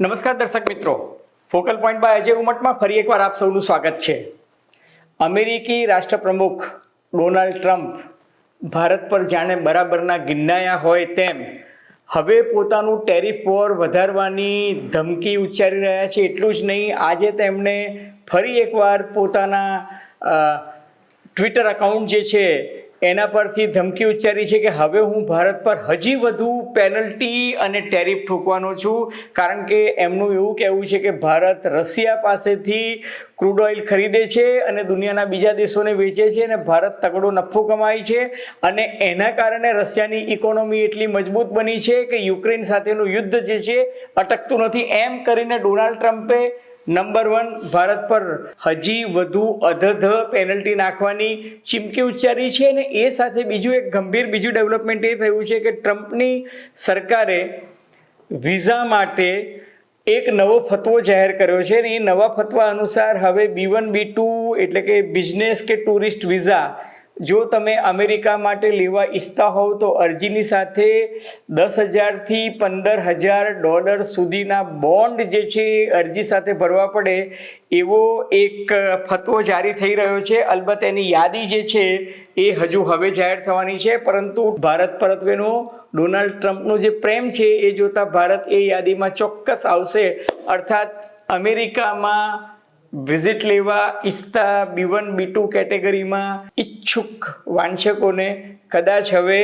નમસ્કાર દર્શક મિત્રો. ફોકલ પોઈન્ટ બાય અજય ઉમટમાં ફરી એકવાર આપ સૌનું સ્વાગત છે. અમેરિકી રાષ્ટ્રપ્રમુખ ડોનાલ્ડ ટ્રમ્પ ભારત પર જાણે બરાબરના ગિન્નાયા હોય તેમ હવે પોતાનું ટેરિફ વોર વધારવાની ધમકી ઉચ્ચારી રહ્યા છે એટલું જ નહીં, આજે તેમણે ફરી એકવાર પોતાના ટ્વિટર અકાઉન્ટ જે છે એના પરથી ધમકી ઉચ્ચારી છે કે હવે હું ભારત પર હજી વધુ પેનલ્ટી અને ટેરિફ ઠોકવાનો છું. કારણ કે એમનું એવું કહેવું છે કે ભારત રશિયા પાસેથી ક્રૂડ ઓઇલ ખરીદે છે અને દુનિયાના બીજા દેશોને વેચે છે અને ભારત તગડો નફો કમાય છે. અને એના કારણે રશિયાની ઇકોનોમી એટલી મજબૂત બની છે કે યુક્રેન સાથેનું યુદ્ધ જે છે, અટકતું નથી. એમ કરીને ડોનાલ્ડ ટ્રમ્પે નંબર વન ભારત પર હજી વધુ અધધ પેનલ્ટી નાખવાની ચીમકી ઉચ્ચારી છે અને એ સાથે બીજું એક ગંભીર બીજું ડેવલપમેન્ટ એ થયું છે કે ટ્રમ્પની સરકારે વિઝા માટે એક નવો ફતવો જાહેર કર્યો છે અને એ નવા ફતવા અનુસાર હવે બી વન બી ટુ એટલે કે બિઝનેસ કે ટુરિસ્ટ વિઝા જો તમે અમેરિકા માટે લેવા ઈચ્છતા હોવ તો અરજીની સાથે દસ હજારથી પંદર હજાર ડોલર સુધીના બોન્ડ જે છે અરજી સાથે ભરવા પડે એવો એક ફતવો જારી થઈ રહ્યો છે. અલબત્ત એની યાદી જે છે એ હજુ હવે જાહેર થવાની છે. પરંતુ ભારત પરત્વેનો ડોનાલ્ડ ટ્રમ્પનો જે પ્રેમ છે એ જોતા ભારત એ યાદીમાં ચોક્કસ આવશે. અર્થાત અમેરિકામાં વિઝિટ લેવા ઈચ્છતા બી વન બી ટુ કેટેગરીમાં ઈચ્છુક વાંચકોને કદાચ હવે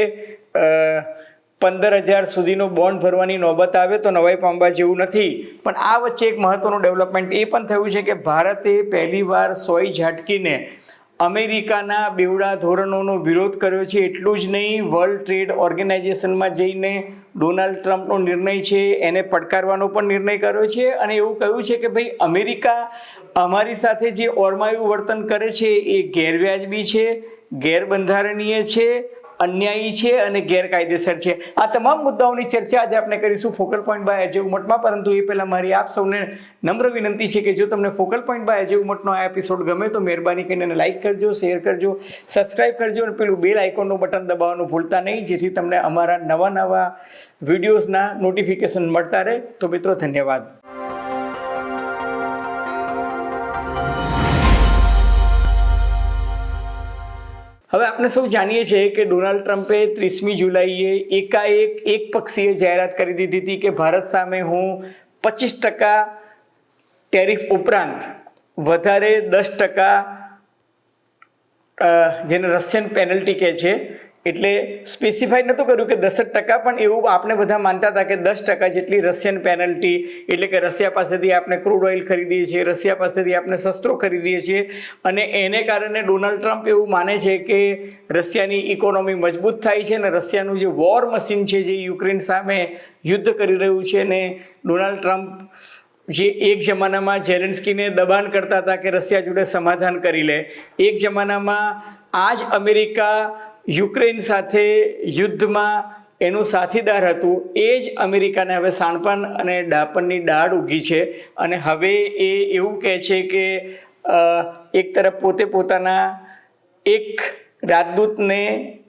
પંદર હજાર સુધીનો બોન્ડ ભરવાની નોબત આવે તો નવાઈ પામવા જેવું નથી. પણ આ વચ્ચે એક મહત્વનું ડેવલપમેન્ટ એ પણ થયું છે કે ભારતે પહેલીવાર સોય ઝાટકીને અમેરિકાના બેવડા ધોરણોનો વિરોધ કર્યો છે. એટલું જ નહીં, વર્લ્ડ ટ્રેડ ઓર્ગેનાઇઝેશનમાં જઈને ડોનાલ્ડ ટ્રમ્પનો નિર્ણય છે, એને પડકારવાનો પણ નિર્ણય કર્યો છે અને એવું કહ્યું છે કે ભાઈ, અમેરિકા અમારી સાથે જે ઓરમાયું વર્તન કરે છે એ ગેરવ્યાજબી છે, ગેરબંધારણીય છે અન્યાયી છે અને ગેરકાયદેસર છે. આ તમામ મુદ્દાઓની ચર્ચા આજે આપણે કરીશું ફોકલ પોઈન્ટ બાય અજય ઉમટમાં પરંતુ એ પહેલાં મારી આપ સૌને નમ્ર વિનંતી છે કે જો તમને ફોકલ પોઈન્ટ બાય અજય ઉમટનો આ એપિસોડ ગમે તો મહેરબાની કરીને લાઇક કરજો શેર કરજો સબસ્ક્રાઇબ કરજો અને પેલું બેલ આઇકોનનું બટન દબાવવાનું ભૂલતા નહીં, જેથી તમને અમારા નવા નવા વિડીયોઝના નોટિફિકેશન મળતા રહે. તો મિત્રો, ધન્યવાદ. હવે આપણે સૌ જાણીએ છીએ કે ડોનાલ્ડ ટ્રમ્પે ત્રીસમી જુલાઈએ એકાએક એક પક્ષીય જાહેરાત કરી દીધી હતી કે ભારત સામે હું પચીસ ટકા ટેરિફ ઉપરાંત વધારે દસ ટકા જેને રશિયન પેનલ્ટી કહે છે એટલે સ્પેસિફાઈ નહોતું કર્યું કે દસ ટકા, પણ એવું આપણે બધા માનતા હતા કે દસ ટકા જેટલી રશિયન પેનલ્ટી એટલે કે રશિયા પાસેથી આપણે ક્રૂડ ઓઇલ ખરીદીએ છીએ રશિયા પાસેથી આપણે શસ્ત્રો ખરીદીએ છીએ. અને એને કારણે ડોનાલ્ડ ટ્રમ્પ એવું માને છે કે રશિયાની ઇકોનોમી મજબૂત થાય છે અને રશિયાનું જે વોર મશીન છે જે યુક્રેન સામે યુદ્ધ કરી રહ્યું છે ને ડોનાલ્ડ ટ્રમ્પ જે એક જમાનામાં ઝેલેન્સ્કીને દબાણ કરતા હતા કે રશિયા જોડે સમાધાન કરી લે. એક જમાનામાં આ જ અમેરિકા યુક્રેન સાથે યુદ્ધમાં એનું સાથીદાર હતું. એ જ અમેરિકાને હવે સાણપણ અને ડાપણની ડાળ ઉગી છે. અને હવે એ એવું કહે છે કે એક તરફ પોતે પોતાના એક રાજદૂતને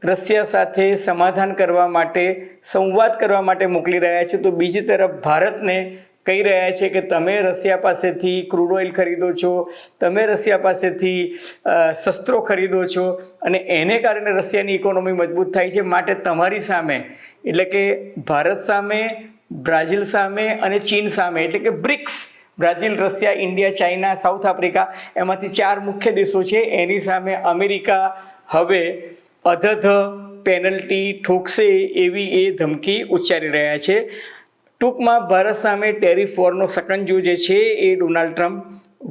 રશિયા સાથે સમાધાન કરવા માટે, સંવાદ કરવા માટે મોકલી રહ્યા છે. તો બીજી તરફ ભારતને કહી રહ્યા છે કે તમે રશિયા પાસેથી ક્રૂડ ઓઇલ ખરીદો છો, તમે રશિયા પાસેથી શસ્ત્રો ખરીદો છો અને એને કારણે રશિયાની ઇકોનોમી મજબૂત થાય છે માટે તમારી સામે, એટલે કે ભારત સામે, બ્રાઝિલ સામે અને ચીન સામે, એટલે કે BRICS, Brazil, Russia, India, China, South Africa, એમાંથી ચાર મુખ્ય દેશો છે, એની સામે અમેરિકા, હવે અધધ, પેનલ્ટી ઠોકશે એવી એ ધમકી ઉચ્ચારી રહ્યા છે. ટૂંકમાં ભારત સામે ટેરિફ વોરનો સકંજો જે છે એ ડોનાલ્ડ ટ્રમ્પ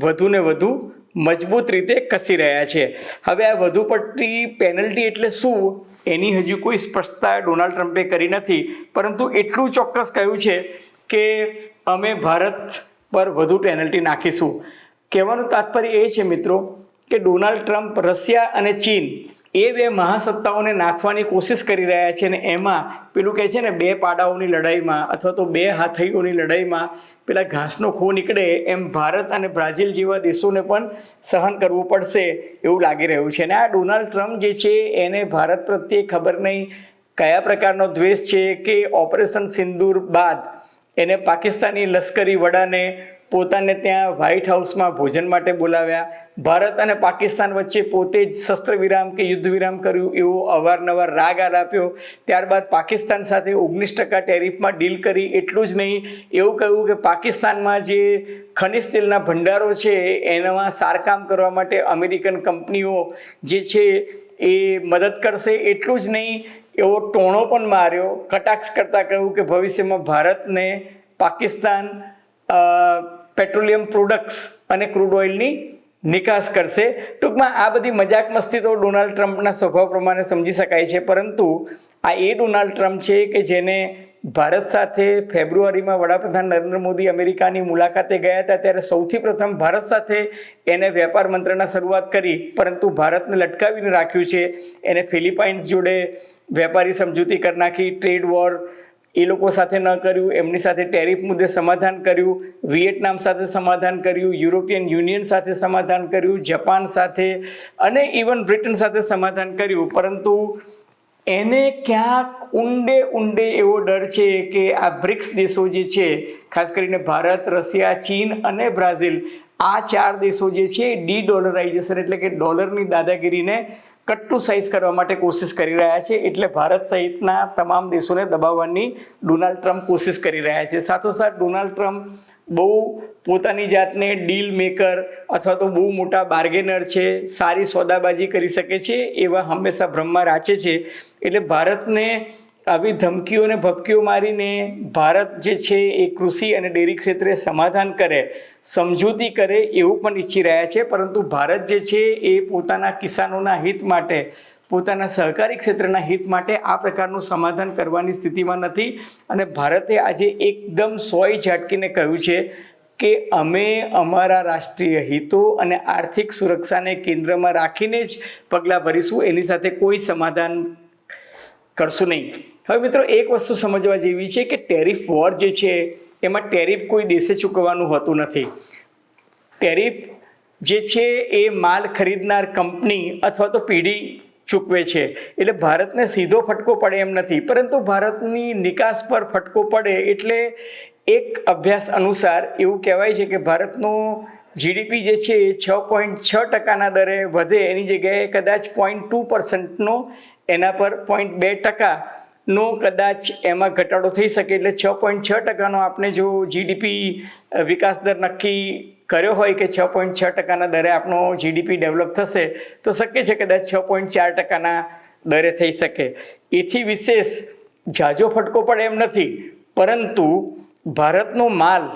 વધુને વધુ મજબૂત રીતે કસી રહ્યા છે. હવે આ વધુ પડતી પેનલ્ટી એટલે શું? એની હજુ કોઈ સ્પષ્ટતા ડોનાલ્ડ ટ્રમ્પે કરી નથી. પરંતુ એટલું ચોક્કસ કહ્યું છે કે અમે ભારત પર વધુ પેનલ્ટી નાખીશું. કહેવાનું તાત્પર્ય એ છે મિત્રો કે ડોનાલ્ડ ટ્રમ્પ રશિયા અને ચીન એ બે મહાસત્તાઓને નાથવાની કોશિશ કરી રહ્યા છે અને એમાં પેલું કહે છે ને, બે પાડાઓની લડાઈમાં અથવા તો બે હાથઈઓની લડાઈમાં પેલા ઘાસનો ખો નીકળે એમ ભારત અને બ્રાઝિલ જેવા દેશોને પણ સહન કરવું પડશે એવું લાગી રહ્યું છે. અને આ ડોનાલ્ડ ટ્રમ્પ જે છે, એને ભારત પ્રત્યે ખબર નહીં કયા પ્રકારનો દ્વેષ છે કે ઓપરેશન સિંદૂર બાદ એને પાકિસ્તાની લશ્કરી વડાને પોતાને ત્યાં વ્હાઇટ હાઉસમાં ભોજન માટે બોલાવ્યા. ભારત અને પાકિસ્તાન વચ્ચે પોતે જ શસ્ત્ર વિરામ કે યુદ્ધ વિરામ કર્યું એવો અવારનવાર રાગ આલાપ્યો ત્યારબાદ પાકિસ્તાન સાથે ઓગણીસ ટકા ટેરિફમાં ડીલ કરી એટલું જ નહીં, એવું કહ્યું કે પાકિસ્તાનમાં જે ખનિજ તેલના ભંડારો છે, એનામાં સારકામ કરવા માટે અમેરિકન કંપનીઓ જે છે એ મદદ કરશે એટલું જ નહીં, એવો ટોણો પણ માર્યો. કટાક્ષ કરતાં કહ્યું કે ભવિષ્યમાં ભારતને પાકિસ્તાન પેટ્રોલિયમ પ્રોડક્ટ્સ અને ક્રૂડ ઓઇલની નિકાસ કરશે. ટૂંકમાં આ બધી મજાક મસ્તી તો ડોનાલ્ડ ટ્રમ્પના સ્વભાવ પ્રમાણે સમજી શકાય છે, પરંતુ આ એ ડોનાલ્ડ ટ્રમ્પ છે કે જેને ભારત સાથે ફેબ્રુઆરીમાં વડાપ્રધાન નરેન્દ્ર મોદી અમેરિકાની મુલાકાતે ગયા હતા, ત્યારે સૌથી પ્રથમ ભારત સાથે એને વેપાર મંત્રણા શરૂઆત કરી, પરંતુ ભારતને લટકાવીને રાખ્યું છે. એને ફિલિપાઇન્સ જોડે વેપારી સમજૂતી કરી નાખી, ટ્રેડ વોર એ લોકો સાથે ન કર્યું, એમની સાથે ટેરિફ મુદ્દે સમાધાન કર્યું વિયેટનામ સાથે સમાધાન કર્યું, યુરોપિયન યુનિયન સાથે સમાધાન કર્યું, જપાન સાથે અને ઇવન બ્રિટન સાથે સમાધાન કર્યું. પરંતુ એને ક્યાંક ઊંડે ઊંડે એવો ડર છે કે આ બ્રિક્સ દેશો જે છે, ખાસ કરીને ભારત, રશિયા, ચીન અને બ્રાઝિલ, આ ચાર દેશો જે છે ડી ડોલરાઇઝેશન એટલે કે ડોલરની દાદાગીરીને કટ્ટુ સાઇઝ કરવા માટે કોશિશ કરી રહ્યા છે. એટલે ભારત સહિતના તમામ દેશોને દબાવવાની ડોનાલ્ડ ટ્રમ્પ કોશિશ કરી રહ્યા છે. સાથોસાથ ડોનાલ્ડ ટ્રમ્પ બહુ પોતાની જાતને ડીલ મેકર અથવા તો બહુ મોટા બાર્ગેનર છે, સારી સોદાબાજી કરી શકે છે, એવા હંમેશા ભ્રમમાં રાચે છે. એટલે ભારતને આવી ધમકીઓને ભપકીઓ મારીને ભારત જે છે એ કૃષિ અને ડેરી ક્ષેત્રે સમાધાન કરે, સમજૂતી કરે એવું પણ ઈચ્છી રહ્યા છે. પરંતુ ભારત જે છે એ પોતાના કિસાનોના હિત માટે, પોતાના સહકારી ક્ષેત્રના હિત માટે આ પ્રકારનું સમાધાન કરવાની સ્થિતિમાં નથી. અને ભારતે આજે એકદમ સોય ઝાટકીને કહ્યું છે કે અમે અમારા રાષ્ટ્રીય હિતો અને આર્થિક સુરક્ષાને કેન્દ્રમાં રાખીને જ પગલાં ભરીશું. એની સાથે કોઈ સમાધાન કરશું નહીં. હવે મિત્રો, એક વસ્તુ સમજવા જેવી છે કે ટેરિફ વોર જે છે, એમાં ટેરિફ કોઈ દેશે ચૂકવવાનું હોતું નથી. ટેરિફ જે છે, એ માલ ખરીદનાર કંપની અથવા તો પેઢી ચૂકવે છે. એટલે ભારતને સીધો ફટકો પડે એમ નથી. પરંતુ ભારતની નિકાસ પર ફટકો પડે એટલે એક અભ્યાસ અનુસાર એવું કહેવાય છે કે ભારતનો જીડીપી જે છે, એ છ પોઈન્ટ છ ટકાના દરે વધે. એની જગ્યાએ કદાચ પોઈન્ટ ટુ પર્સન્ટનો એના પર પોઈન્ટ બે ટકાનો કદાચ એમાં ઘટાડો થઈ શકે એટલે છ પોઈન્ટ છ ટકાનો આપણે જો જીડીપી વિકાસ દર નક્કી કર્યો હોય કે છ પોઈન્ટ છ ટકાના દરે આપણો જીડીપી ડેવલપ થશે, તો શક્ય છે કદાચ છ પોઈન્ટ ચાર ટકાના દરે થઈ શકે. એથી વિશેષ ઝાઝો ફટકો પડે એમ નથી, પરંતુ ભારતનો માલ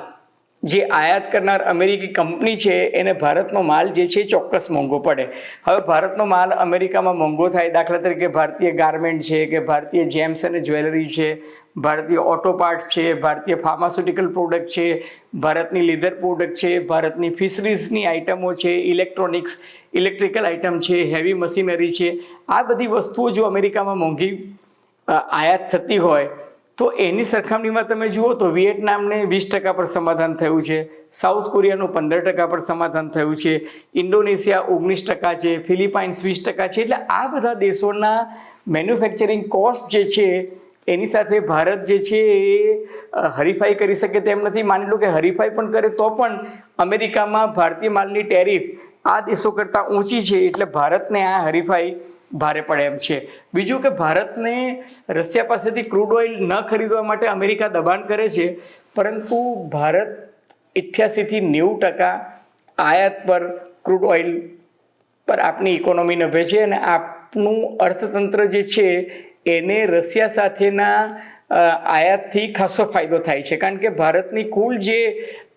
જે આયાત કરનાર અમેરિકી કંપની છે, એને ભારતનો માલ જે છે ચોક્કસ મોંઘો પડે. હવે ભારતનો માલ અમેરિકામાં મોંઘો થાય, દાખલા તરીકે ભારતીય ગાર્મેન્ટ છે કે ભારતીય જેમ્સ અને જ્વેલરી છે, ભારતીય ઓટો પાર્ટ્સ છે, ભારતીય ફાર્માસ્યુટિકલ પ્રોડક્ટ છે, ભારતની લીધર પ્રોડક્ટ છે, ભારતની ફિશરીઝની આઇટમો છે, ઇલેક્ટ્રોનિક્સ, ઇલેક્ટ્રિકલ આઇટમ છે, હેવી મશીનરી છે. આ બધી વસ્તુઓ જો અમેરિકામાં મોંઘી આયાત થતી હોય તો એની સરખામણીમાં તમે જુઓ તો વિયેટનામને વીસ ટકા પર સમાધાન થયું છે, સાઉથ કોરિયાનું પંદર ટકા પર સમાધાન થયું છે, ઇન્ડોનેશિયા ઓગણીસ ટકા છે, ફિલિપાઇન્સ વીસ ટકા છે, એટલે આ બધા દેશોના મેન્યુફેક્ચરિંગ કોસ્ટ જે છે, એની સાથે ભારત જે છે એ હરીફાઈ કરી શકે તેમ નથી. માની લો કે હરીફાઈ પણ કરે તો પણ અમેરિકામાં ભારતીય માલની ટેરિફ આ દેશો કરતાં ઊંચી છે, એટલે ભારતને આ હરીફાઈ ભારે પડે એમ છે. બીજું કે ભારતને રશિયા પાસેથી ક્રૂડ ઓઇલ ન ખરીદવા માટે અમેરિકા દબાણ કરે છે, પરંતુ ભારત અઠ્યાસીથી નેવું ટકા આયાત પર ક્રૂડ ઓઇલ પર આપની ઇકોનોમી નભે છે અને આપનું અર્થતંત્ર જે છે, એને રશિયા સાથેના આયાતથી ખાસો ફાયદો થાય છે. કારણ કે ભારતની કુલ જે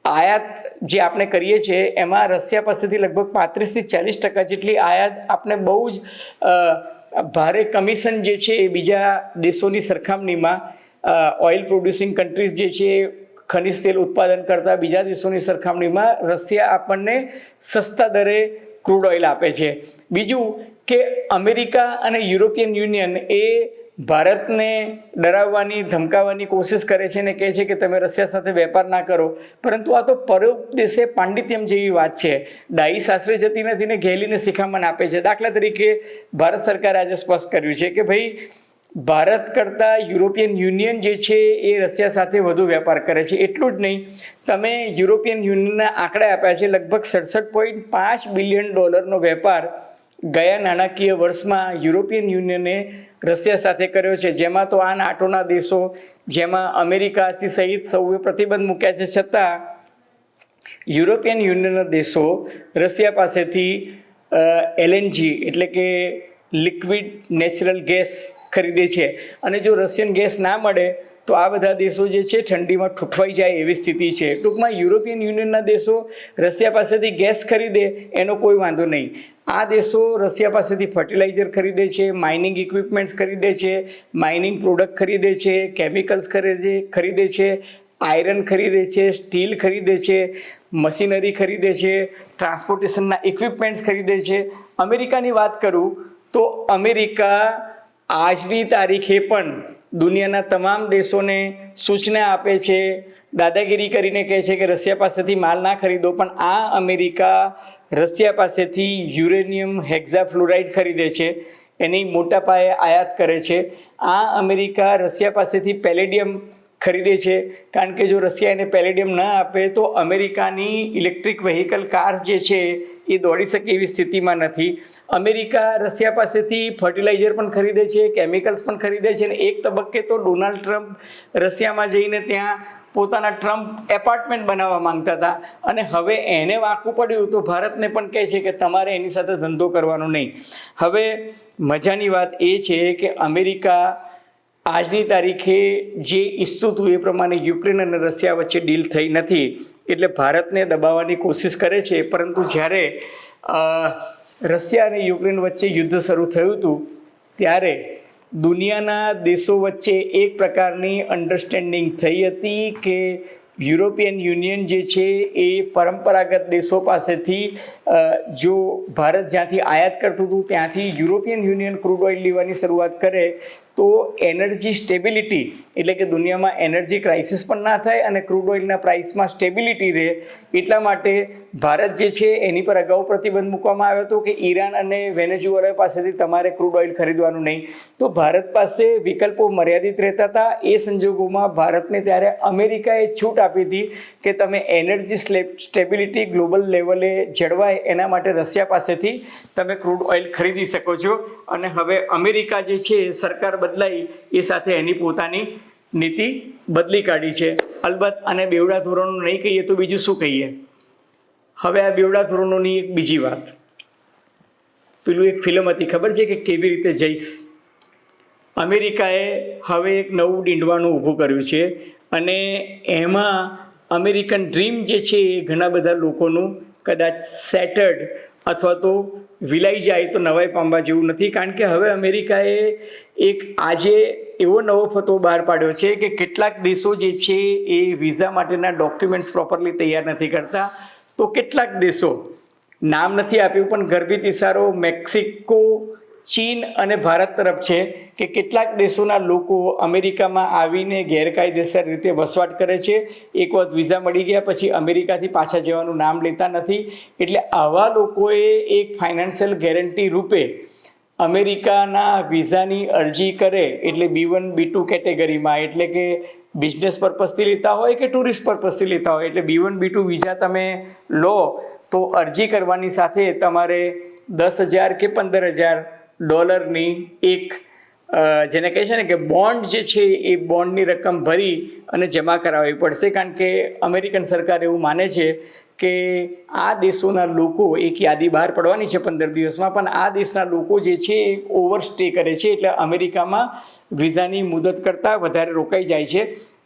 આયાત જે આપણે કરીએ છીએ, એમાં રશિયા પાસેથી લગભગ પાંત્રીસથી ચાલીસ ટકા જેટલી આયાત આપણે બહુ જ ભારે કમિશન જે છે એ બીજા દેશોની સરખામણીમાં ઓઇલ પ્રોડ્યુસિંગ કન્ટ્રીઝ જે છે ખનિજ તેલ ઉત્પાદન કરતા બીજા દેશોની સરખામણીમાં રશિયા આપણને સસ્તા દરે ક્રૂડ ઓઇલ આપે છે. બીજું કે અમેરિકા અને યુરોપિયન યુનિયન એ ભારતને ડરાવવાની, ધમકાવવાની કોશિશ કરે છે અને કહે છે કે તમે રશિયા સાથે વેપાર ના કરો. પરંતુ આ તો પરોપદેશે પાંડિત્યમ જેવી વાત છે. ડાઈ સાસરે જતી નથી ને ઘેલીને શિખામણ આપે છે. દાખલા તરીકે ભારત સરકારે આજે સ્પષ્ટ કર્યું છે કે ભાઈ, ભારત કરતાં યુરોપિયન યુનિયન જે છે એ રશિયા સાથે વધુ વેપાર કરે છે. એટલું જ નહીં, તમે યુરોપિયન યુનિયનના આંકડા આપ્યા છે. લગભગ સડસઠ પોઈન્ટ પાંચ બિલિયન ડોલરનો વેપાર ગયા નાણાકીય વર્ષમાં યુરોપિયન યુનિયને રશિયા સાથે કર્યો છે. જેમાં તો આ નાટોના દેશો, જેમાં અમેરિકાથી સહિત સૌએ પ્રતિબંધ મૂક્યા છે. છતાં યુરોપિયન યુનિયનના દેશો રશિયા પાસેથી એલએનજી એટલે કે લિક્વિડ નેચરલ ગેસ ખરીદે છે. અને જો રશિયન ગેસ ના મળે તો આ બધા દેશો જે છે ઠંડીમાં ઠૂઠવાઈ જાય એવી સ્થિતિ છે. ટૂંકમાં યુરોપિયન યુનિયનના દેશો રશિયા પાસેથી ગેસ ખરીદે એનો કોઈ વાંધો નહીં. આ દેશો રશિયા પાસેથી ફર્ટિલાઇઝર ખરીદે છે માઇનિંગ ઇક્વિપમેન્ટ્સ ખરીદે છે માઇનિંગ પ્રોડક્ટ ખરીદે છે કેમિકલ્સ ખરીદે ખરીદે છે આયરન ખરીદે છે સ્ટીલ ખરીદે છે મશીનરી ખરીદે છે ટ્રાન્સપોર્ટેશનના ઇક્વિપમેન્ટ્સ ખરીદે છે. અમેરિકાની વાત કરું તો અમેરિકા આજની તારીખે પણ દુનિયાના તમામ દેશોને સૂચના આપે છે, દાદાગીરી કરીને કહે છે કે રશિયા પાસેથી માલ ના ખરીદો, પણ આ અમેરિકા રશિયા પાસેથી યુરેનિયમ હેક્ઝાફ્લોરાઇડ ખરીદે છે. એની મોટા પાયે આયાત કરે છે. આ અમેરિકા રશિયા પાસેથી પેલેડિયમ ખરીદે છે. કારણ કે જો રશિયા એને પેલેડિયમ ન આપે, તો અમેરિકાની ઇલેક્ટ્રિક વ્હીકલ કાર્સ જે છે, એ દોડી શકે એવી સ્થિતિમાં નથી. અમેરિકા રશિયા પાસેથી ફર્ટિલાઇઝર પણ ખરીદે છે, કેમિકલ્સ પણ ખરીદે છે અને એક તબક્કે તો ડોનાલ્ડ ટ્રમ્પ રશિયામાં જઈને ત્યાં પોતાના ટ્રમ્પ એપાર્ટમેન્ટ બનાવવા માંગતા હતા. અને હવે એને વાંકવું પડ્યું તો ભારતને પણ કહે છે કે તમારે એની સાથે ધંધો કરવાનો નહીં. હવે મજાની વાત એ છે કે અમેરિકા આજની તારીખે જે ઈચ્છતું હતું એ પ્રમાણે યુક્રેન અને રશિયા વચ્ચે ડીલ થઈ નથી, એટલે ભારતને દબાવવાની કોશિશ કરે છે, પરંતુ જ્યારે રશિયા અને યુક્રેન વચ્ચે યુદ્ધ શરૂ થયું હતું, ત્યારે દુનિયાના દેશો વચ્ચે એક પ્રકારની અન્ડરસ્ટેન્ડિંગ થઈ હતી કે યુરોપિયન યુનિયન જે છે એ પરંપરાગત દેશો પાસેથી જો ભારત જ્યાંથી આયાત કરતું હતું, ત્યાંથી યુરોપિયન યુનિયન ક્રૂડ ઓઇલ લેવાની શરૂઆત કરે તો એનર્જી સ્ટેબિલિટી એટલે કે દુનિયામાં એનર્જી ક્રાઇસિસ પણ ના થાય અને ક્રૂડ ઓઇલના પ્રાઇસમાં સ્ટેબિલિટી રહે એટલા માટે ભારત જે છે એની પર અગાઉ પ્રતિબંધ મૂકવામાં આવ્યો હતો કે ઈરાન અને વેનેઝુએલા પાસેથી તમારે ક્રૂડ ઓઇલ ખરીદવાનું નહીં. તો ભારત પાસે વિકલ્પો મર્યાદિત રહેતા હતા. એ સંજોગોમાં ભારતને ત્યારે અમેરિકાએ છૂટ આપી હતી કે તમે એનર્જી સ્ટેબિલિટી ગ્લોબલ લેવલે જળવાય એના માટે રશિયા પાસેથી તમે ક્રૂડ ઓઇલ ખરીદી શકો છો. અને હવે અમેરિકા જે છે સરકાર બદલાઈ એ સાથે એની પોતાની નીતિ બદલી કાઢી છે. અલબત્ત આને બેવડા ધોરણો નહીં કહીએ તો બીજું શું કહીએ? હવે આ બેવડા ધોરણોની એક બીજી વાત. પેલું એક ફિલ્મ હતી, ખબર છે કે કેવી રીતે જઈશ? અમેરિકાએ હવે એક નવું ડીંડવાનું ઊભું કર્યું છે અને એમાં અમેરિકન ડ્રીમ જે છે એ ઘણા બધા લોકોનું કદાચ સેટર્ડ અથવા તો વિલાઈ જાય તો નવાઈ પામવા જેવું નથી. કારણ કે હવે અમેરિકાએ એક આજે એવો નવો ફતો બહાર પાડ્યો છે કે કેટલાક દેશો જે છે એ વિઝા માટેના ડોક્યુમેન્ટ્સ પ્રોપરલી તૈયાર નથી કરતા. તો કેટલાક દેશો, નામ નથી આપ્યું, પણ ગર્ભિત ઇશારો મેક્સિકો ચીન અને ભારત તરફ છે કે કેટલાક દેશોના લોકો અમેરિકામાં આવીને ગેરકાયદેસર રીતે વસવાટ કરે છે. એક વખત વિઝા મળી ગયા, પછી અમેરિકાથી પાછા જવાનું નામ લેતા નથી. એટલે આવા લોકોએ એક ફાઇનાન્શિયલ ગેરંટી રૂપે અમેરિકાના વિઝાની અરજી કરે એટલે બી વન, બી ટુ કેટેગરીમાં, એટલે કે બિઝનેસ પર્પઝથી લેતા હોય કે ટુરિસ્ટ પર્પઝથી લેતા હોય, એટલે B one, B two visa તમે લો તો અરજી કરવાની સાથે તમારે દસ હજાર કે પંદર હજાર ડોલરની એક જેને કહે છે ને કે બોન્ડ જે છે એ બોન્ડની રકમ ભરી અને જમા કરાવવી પડશે. કારણ કે અમેરિકન સરકાર એવું માને છે કે આ દેશોના લોકો એક યાદી બહાર પડવાની છે પંદર દિવસમાં, પણ આ દેશના લોકો જે છે એ ઓવરસ્ટે કરે છે. એટલે અમેરિકામાં વિઝાની મુદત કરતાં વધારે રોકાઈ જાય છે.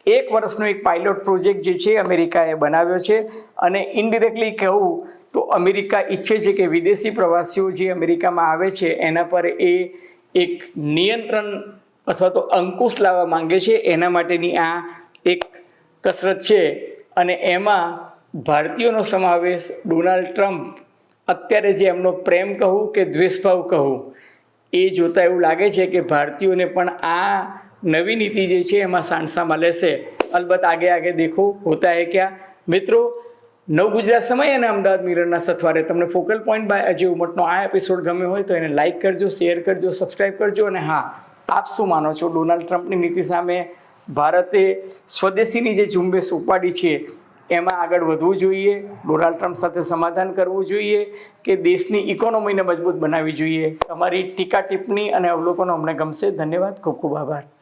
એક વર્ષનો એક પાયલોટ પ્રોજેક્ટ જે છે અમેરિકાએ બનાવ્યો છે. અને ઇનડિરેક્ટલી કહું તો અમેરિકા ઈચ્છે છે કે વિદેશી પ્રવાસીઓ જે અમેરિકામાં આવે છે, એના પર એ એક નિયંત્રણ અથવા તો અંકુશ લાવવા માંગે છે. એના માટેની આ એક કસરત છે. અને એમાં ભારતીયોનો સમાવેશ ડોનાલ્ડ ટ્રમ્પ અત્યારે જે એમનો પ્રેમ કહું કે દ્વેષભાવ કહું, એ જોતાં એવું લાગે છે કે ભારતીયોને પણ આ નવી નીતિ જે છે એમાં સાંસામાં લેશે. અલબત્ત આગે આગે દેખો, હોતા હે ક્યાં? મિત્રો, નવ ગુજરાત સમય અને અમદાવાદ મિરરના સથવારે તમને ફોકલ પોઈન્ટ બાય અજય ઉમટનો આ એપિસોડ ગમ્યો હોય તો એને લાઇક કરજો શેર કરજો સબસ્ક્રાઈબ કરજો અને હા, આપ શું માનો છો? ડોનાલ્ડ ટ્રમ્પની નીતિ સામે ભારતે સ્વદેશીની જે ઝુંબેશ ઉપાડી છે, એમાં આગળ વધવું જોઈએ. ડોનાલ્ડ ટ્રમ્પ સાથે સમાધાન કરવું જોઈએ કે દેશની ઇકોનોમીને મજબૂત બનાવવી જોઈએ. તમારી ટીકા ટિપ્પણી અને અવલોકનો અમને ગમશે. ધન્યવાદ. ખૂબ ખૂબ આભાર.